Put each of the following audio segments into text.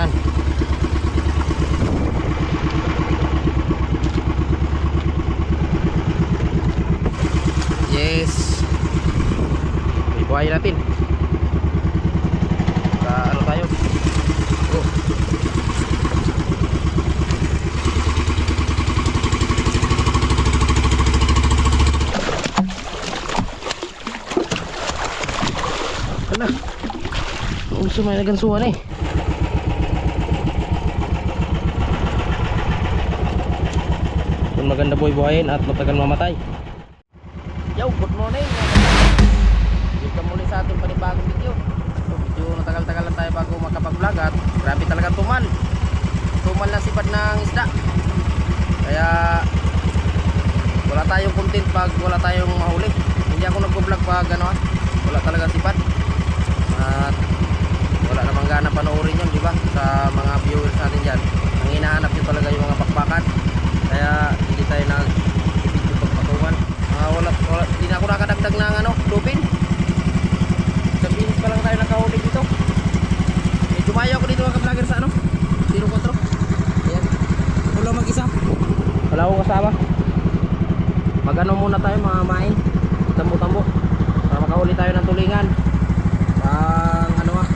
tulingan. Yes. Ibuhay natin. Sa ano tayo? Oh. Ano? Gusto may nagansuhan eh. Kung maganda boy buhayin at matagal mamatay. Yo, good morning. Dito muli sa ating panibagong video. So, medyo natagal-tagal lang tayo bago makapag-vlog at grabe talaga tuman. Tuman na sipad ng isda. Kaya wala tayong content pag wala tayong mahuli. Hindi ako nagpo-vlog pag ano ah, wala talaga sipad. At wala namang gana panoorin yun, di ba? Sa mga viewers natin dyan. Ang hinahanap nyo talaga yung mga bakbakan. Kaya tayo video pagpatungan. Ah, wala, wala, hindi na ako nakadagdag ng ano, lupin. Sa binis pa lang tayo nakahuli dito. Eh, dumayo ako dito mga ka-vlogger sa ano? Zero Control. Ayan. Wala mag-isa. Wala akong kasama. Magano muna tayo mga main. Tambo-tambo. Para makahuli tayo ng tulingan. Pang ano ah.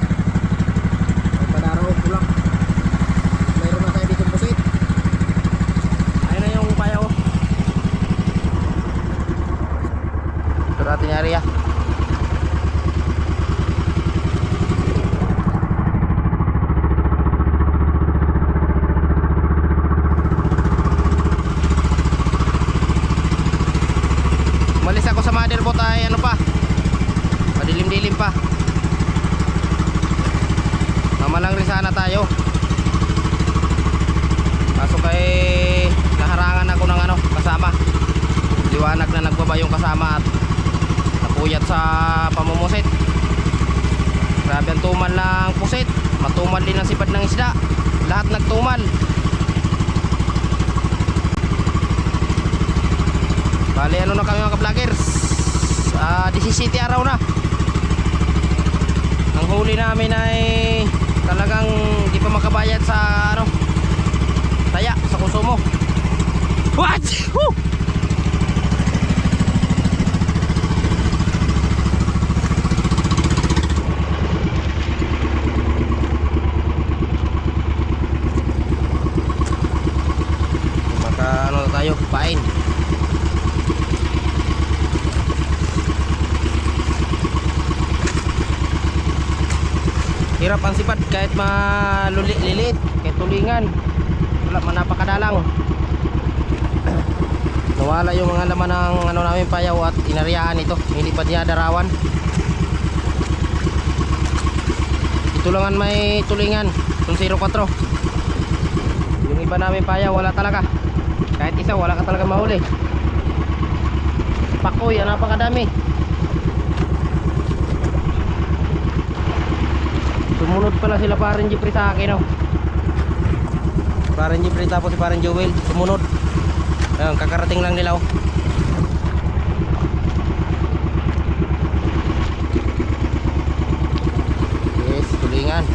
Pang panaraw ko lang. Mayroon na tayo dito pusit. Ayun na yung payaw. Ito natin yung area. Malis ako sa motherboard ay ano pa Madilim-dilim pa Mamalang rin sana tayo Kaso kay naharangan ako ng ano, kasama. Liwanag na nagbaba yung kasama at napuyat sa pamumusit. Grabe ang tumal ng pusit. Matumal din ang sipad ng isda. Lahat nagtumal. Bali ano na kami mga ka-vloggers? Ah, 17 araw na. Ang huli namin ay talagang di pa makabayad sa ano, Taya sa Kusumo. What? Woo! Maka ano na tayo, pain. Hirap ang sipad kahit maliliit, kahit tulingan wala man napakadalang. Nawala yung mga laman ng ano namin payaw at inariyahan ito. Pa niya darawan. Ito lang ang may tulingan itong 04 yung iba namin payaw wala talaga kahit isa wala ka talaga mahuli pakoy napakadami sumunod pala sila parin Jeffrey sa akin oh. Parang Jeffrey tapos si parang Joel sumunod. Ayun, kakarating lang nila oh. Yes, tulingan.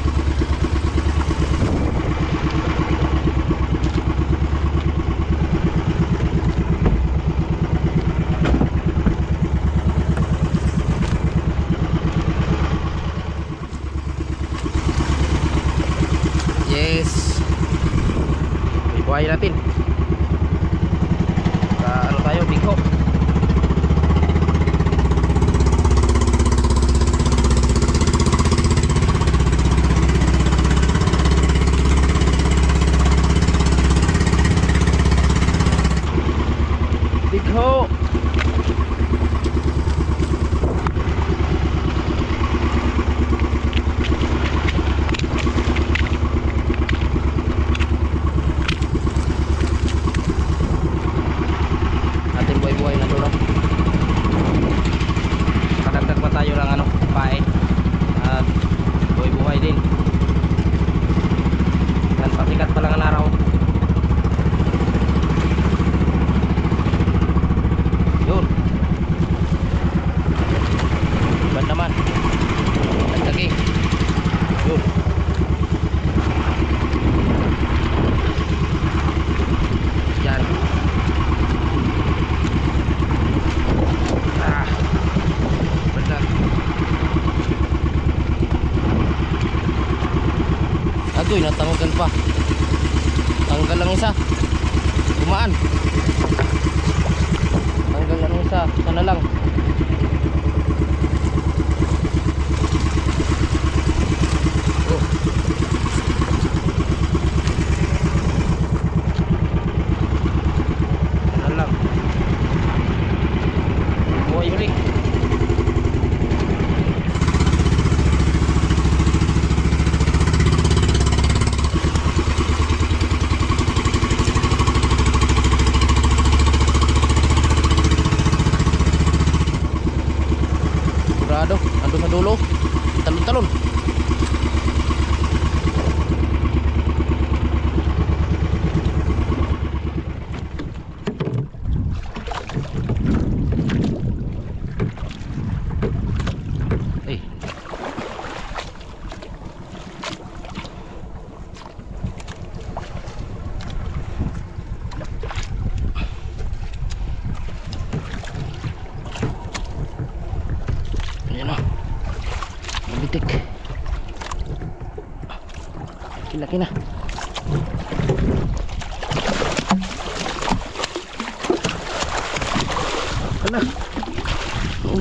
Yes. Ibuhay natin.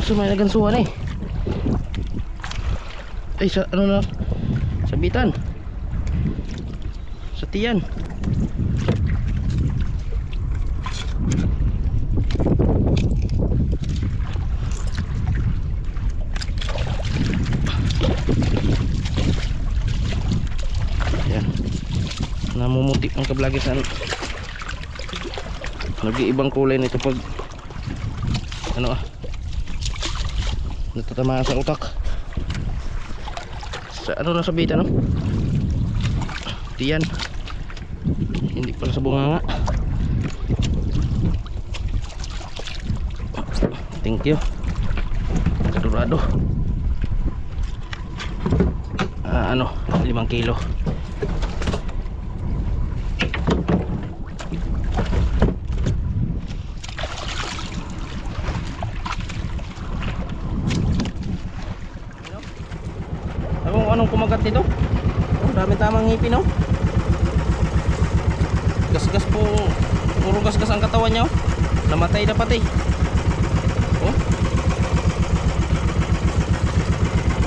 Gusto may nagansuhan eh. Ay, sa ano na? Sa bitan. Sa tiyan. Yan. Namumuti ang kablagisan. Nag-iibang kulay nito pag ano ah. Natatamaan sa utak. Sa ano na sabitan no? Tiyan. Hindi pala sa bunganga. Thank you. Sigurado. Ah, ano, limang kilo. Ako kung anong kumagat nito. Oh, tamang ngipin oh. Gasgas po, puro gasgas ang katawan niya oh. Namatay na pati. Oh.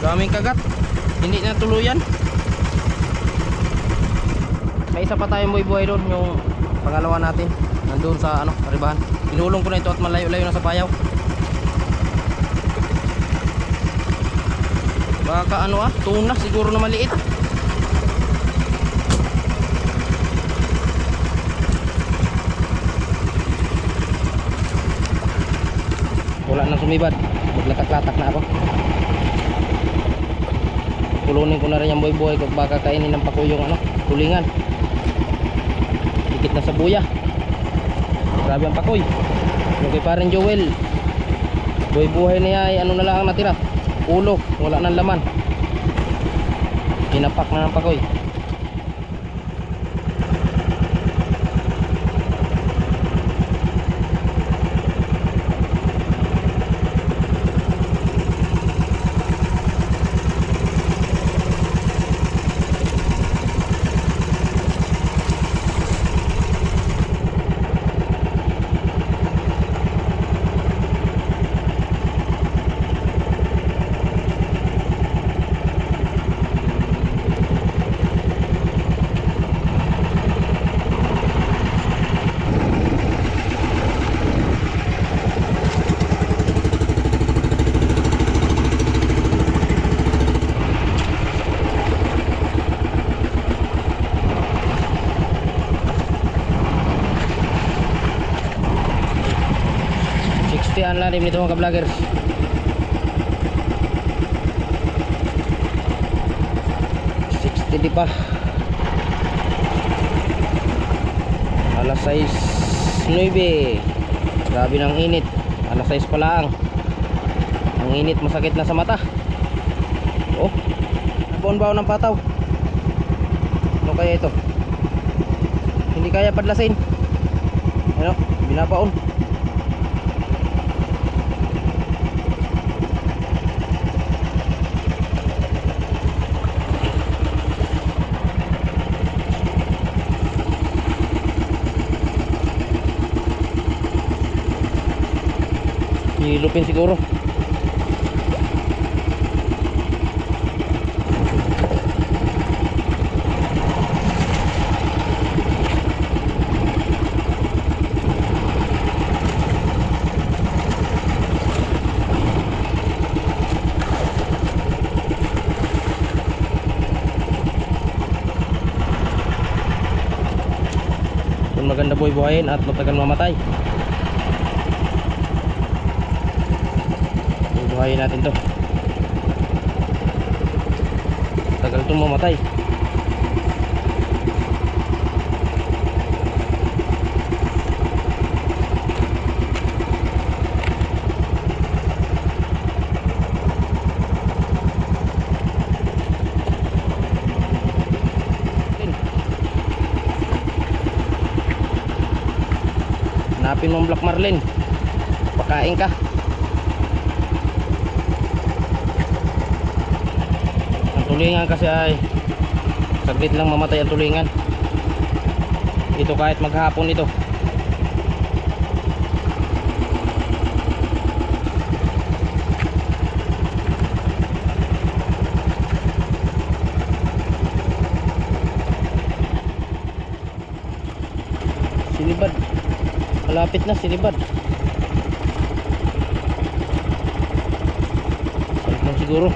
Daming kagat. Hindi na tuluyan. May isa pa tayong buhay buhay doon, yung pangalawa natin. Nandun sa ano, Aribahan. Inulong ko na ito at malayo-layo na sa payaw. Baka ano ah, tuna siguro na maliit. Nang sumibad. Maglatak-latak na ako. Pulunin ko na rin yung boy-boy kung baka kainin ng pako yung ano, tulingan. Dikit na sa buya. Grabe ang pakoy. Yung kay parang Joel. Buhay-buhay niya ay ano na lang ang natira. Ulo, wala nang laman. Pinapak na ng pakoy. Ang lalim nito mga Sixty di pa. Alas 6 9 grabe ng init. Alas 6 pa lang. Ang init masakit na sa mata. Oh. Baon-baon ng pataw. Ano kaya ito? Hindi kaya padlasin. Ano? Binabaon Ilupin siguro. Maganda buhay buhayin at matagal mamatay. Buhayin natin to. Tagal itong mamatay. Hanapin mong Black Marlin. Pakain ka. Tulingan kasi ay saglit lang mamatay ang tulingan. Ito kahit maghapon ito. Sinibad. Malapit na sinibad. Salit lang siguro.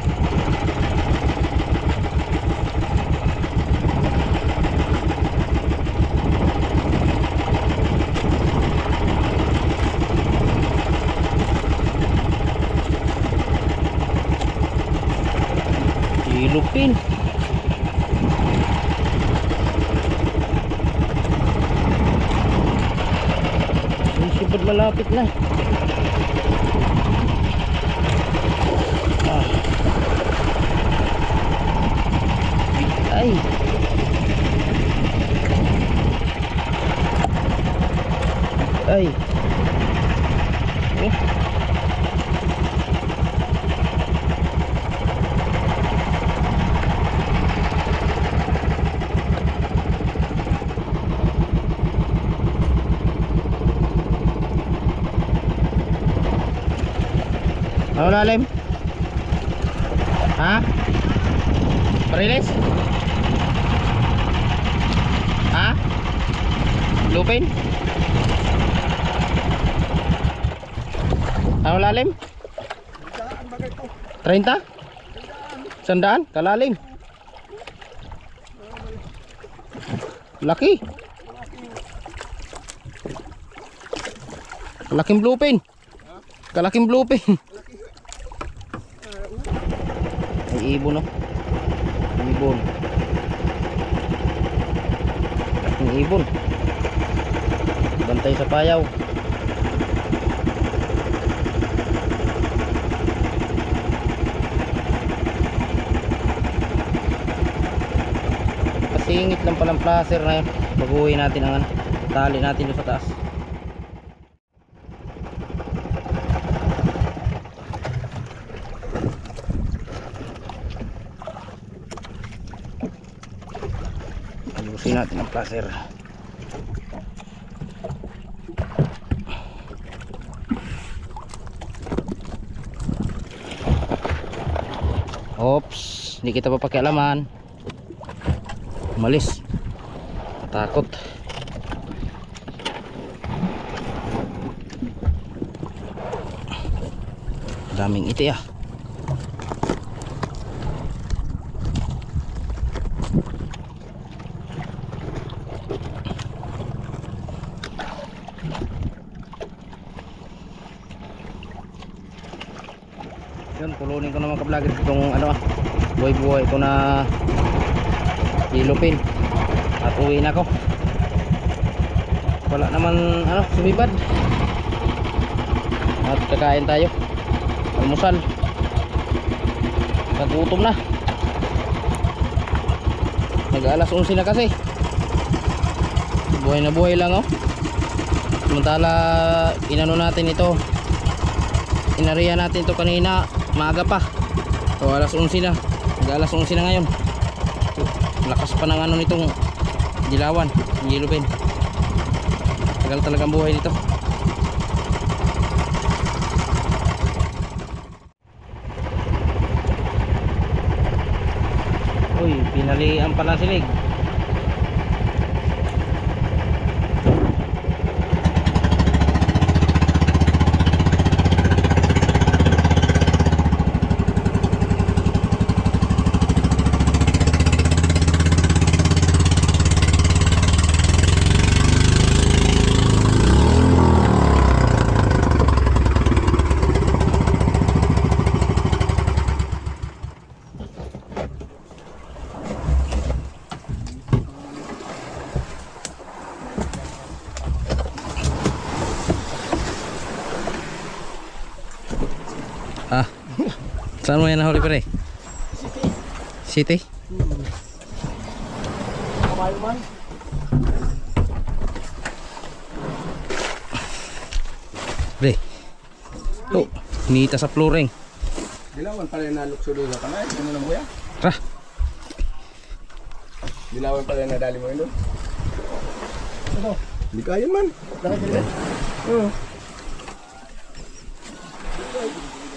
Ilupin. Yung sipad malapit na. Ah. Ay. Ay. Oh. Ano lalim? Ha? Marilis? Ha? Lupin? Ano lalim? 30? Sandaan? Kalalim? Laki? Kalaking bluepin? Kalaking bluepin? Ibon no. Ibon. Ang ibon. Bantay sa payaw. Pasingit lang palang placer na yun. Baguhin natin ang ano, tali natin doon sa taas. Ayusin natin ang placer. Oops, hindi kita pa pakialaman. Umalis. Natakot. Daming iti ah. Yun, pulunin ko naman ka-vlogger itong ano ah, buhay buhay ko na ilupin. At uwi na ko wala naman ano sumibad. At kakain tayo. Almusal. Nagutom na. Nag alas 11 na kasi. Buhay na buhay lang oh. Samantala inano natin ito. Inariya natin ito kanina maaga pa. O alas 11 na. Mag alas 11 na ngayon. O, lakas pa ng ano nitong dilawan yellow vein tagal talagang buhay dito uy pinalian pa na silig Saan mo yan nahuli pare? City. City? Kabayo man. Pre. Oh, hinita sa flooring. Dilawan pala yung nalukso doon sa kanay. Ano na buya? Ra. Dilawan pala yung nadali mo yun doon. Ano? Hindi kaya man. Bakit hindi? Oo.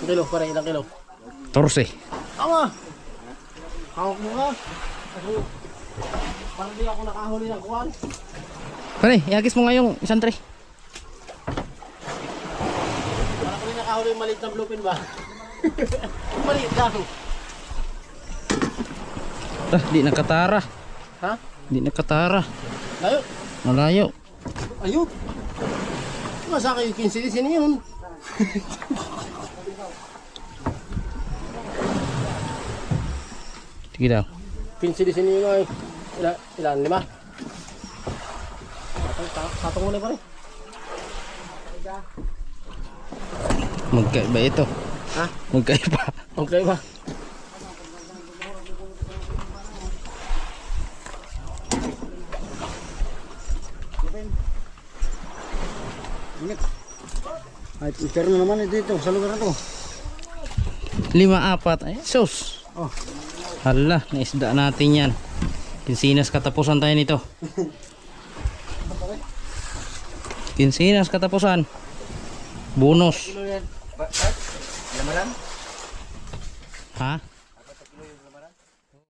Kilo, pare, ilang kilo? Torse. Tama! Hawak mo. Ako, parang di ako nakahuli ng kuwan. Pare, iagis mo nga yung isang tray. Parang rin nakahuli yung maliit na bluepin ba? maliit lang. Ah, di nakatara. Ha? Di nakatara. Layo. Malayo. Ayun. Masa kayo 15 di sini yun? Sige daw. 15 di sini yun ay. Ilan? Ilan? Lima? Satong muna pare. Magkaiba ito. Ha? Magkaiba. Okay ba? Ay, na naman ito dito sa lugar na to. Lima apat. Ay, sus. Oh. Hala, naisda natin yan. Kinsinas katapusan tayo nito. Kinsinas katapusan. Bonus. Ha?